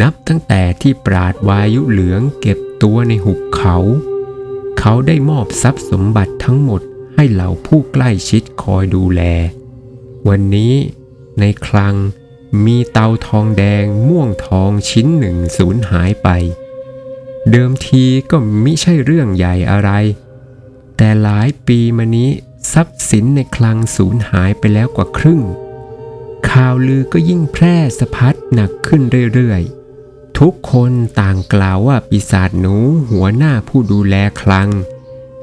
นับตั้งแต่ที่ปราดวายุเหลืองเก็บตัวในหุบเขา เขาได้มอบทรัพย์สมบัติทั้งหมดให้เหล่าผู้ใกล้ชิดคอยดูแล วันนี้ในคลังมีเตาทองแดงม่วงทองชิ้นหนึ่งสูญหายไป เดิมทีก็มิใช่เรื่องใหญ่อะไร แต่หลายปีมานี้ทรัพย์สินในคลังสูญหายไปแล้วกว่าครึ่ง ข่าวลือก็ยิ่งแพร่สะพัดหนักขึ้นเรื่อยๆ ทุกคนต่างกล่าวว่าปีศาจหนูหัวหน้าผู้ดูแลคลัง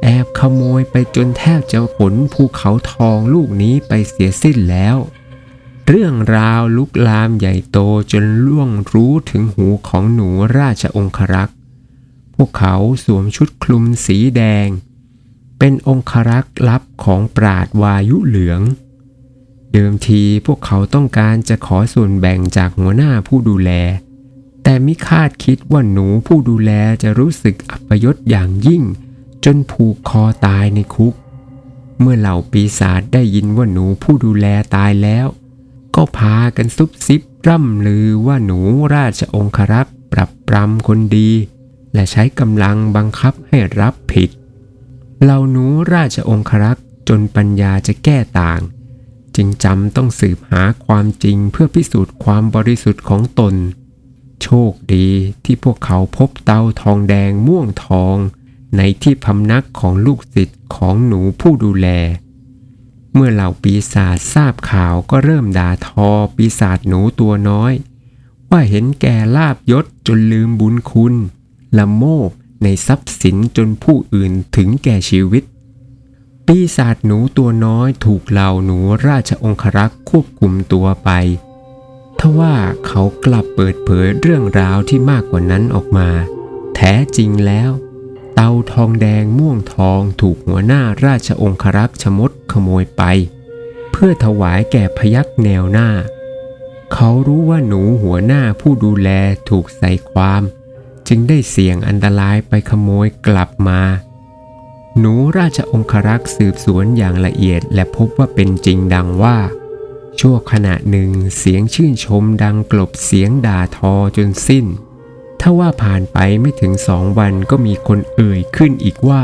แอบขโมยไปจนแทบจะขนภูเขาทองลูกนี้ไปเสียสิ้นแล้ว เรื่องราวลุกลามใหญ่โตจนล่วงรู้ถึงหูของหนูราชองครักษ์พวกเขาสวมชุดคลุมสีแดง เป็นองครักษ์ลับของปราดวายุเหลือง เดิมทีพวกเขาต้องการจะขอส่วนแบ่งจากหัวหน้าผู้ดูแล แต่มิคาดคิดว่าหนูผู้ดูแลจะรู้สึกอัปยศอย่างยิ่ง จนผูกคอตายในคุก เมื่อเหล่าปีศาจได้ยินว่าหนูผู้ดูแลตายแล้ว ก็พากันซุบซิบร่ำลือว่าหนูราชองครักษ์ปรับปรำคนดี และใช้กำลังบังคับให้รับผิด เหล่าหนูราชองครักษ์จนปัญญาจะแก้ต่าง จึงจำต้องสืบหาความจริงเพื่อพิสูจน์ความบริสุทธิ์ของตน โชคดีที่พวกเขาพบเตาทองแดงม่วงทอง ในที่พำนักของลูกศิษย์ของหนูผู้ดูแล เมื่อเหล่าปีศาจทราบข่าวก็เริ่มด่าทอปีศาจหนูตัวน้อย ว่าเห็นแก่ลาบยศจนลืมบุญคุณละโมบในทรัพย์สินจนผู้อื่นถึงแก่ชีวิต ปีศาจหนูตัวน้อยถูกเหล่าหนูราชองครักษ์ควบคุมตัวไป ทว่าเขากลับเปิดเผยเรื่องราวที่มากกว่านั้นออกมา แท้จริงแล้ว เตาทองแดงม่วงทองถูกหัวหน้าราชองครักษ์ชมดขโมยไป เพื่อถวายแก่พยักแนวหน้า เขารู้ว่าหนูหัวหน้าผู้ดูแลถูกใส่ความ จึงได้เสี่ยงอันตรายไปขโมยกลับมา หนูราชองครักษ์สืบสวนอย่างละเอียดและพบว่าเป็นจริงดังว่า ชั่วขณะหนึ่งเสียงชื่นชมดังกลบเสียงด่าทอจนสิ้น ถ้าว่าผ่านไปไม่ถึงสองวันก็มีคนเอ่ยขึ้นอีกว่า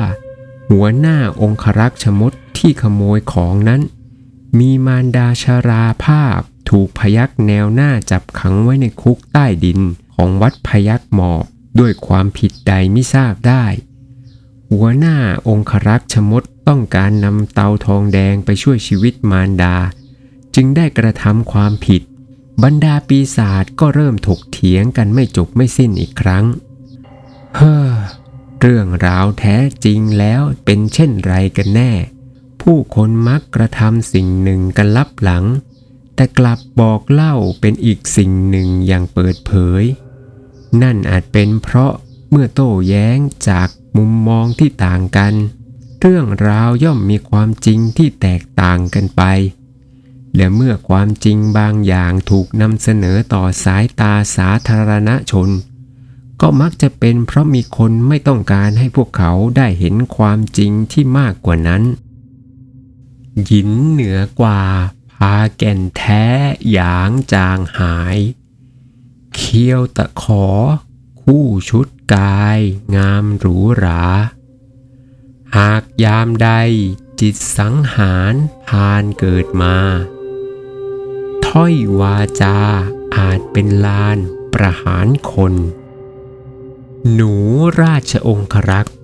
หัวหน้าองครักษ์ชมดที่ขโมยของนั้น มีมารดาชาราภาพถูกพยักแนวหน้าจับขังไว้ในคุกใต้ดินของวัดพยักหมอกด้วยความผิดใดไม่ทราบได้ หัวหน้าองครักษ์ชมดต้องการนำเตาทองแดงไปช่วยชีวิตมารดา จึงได้กระทำความผิด บรรดาปีศาจก็เริ่มถกเถียงกันไม่จบไม่สิ้นอีกครั้ง เฮ้อเรื่องราวแท้จริงแล้วเป็นเช่นไรกันแน่ ผู้คนมักกระทำสิ่งหนึ่งกันลับหลัง แต่กลับบอกเล่าเป็นอีกสิ่งหนึ่งอย่างเปิดเผย นั่นอาจเป็นเพราะเมื่อโต้แย้งจากมุมมองที่ต่างกัน เรื่องราวย่อมมีความจริงที่แตกต่างกันไป และเมื่อความจริงบางอย่างถูกนำเสนอต่อสายตาสาธารณชน ก็มักจะเป็นเพราะมีคนไม่ต้องการให้พวกเขาได้เห็นความจริงที่มากกว่านั้น หยินเหนือกว่า พาแก่นแท้หยางจางหาย เคียวตะขอ คู่ชุดกาย งามหรูหรา หากยามใดจิตสังหารพานเกิดมา ถ้อยวาจาอาจเป็นลานประหารคน หนูราชองครักษ์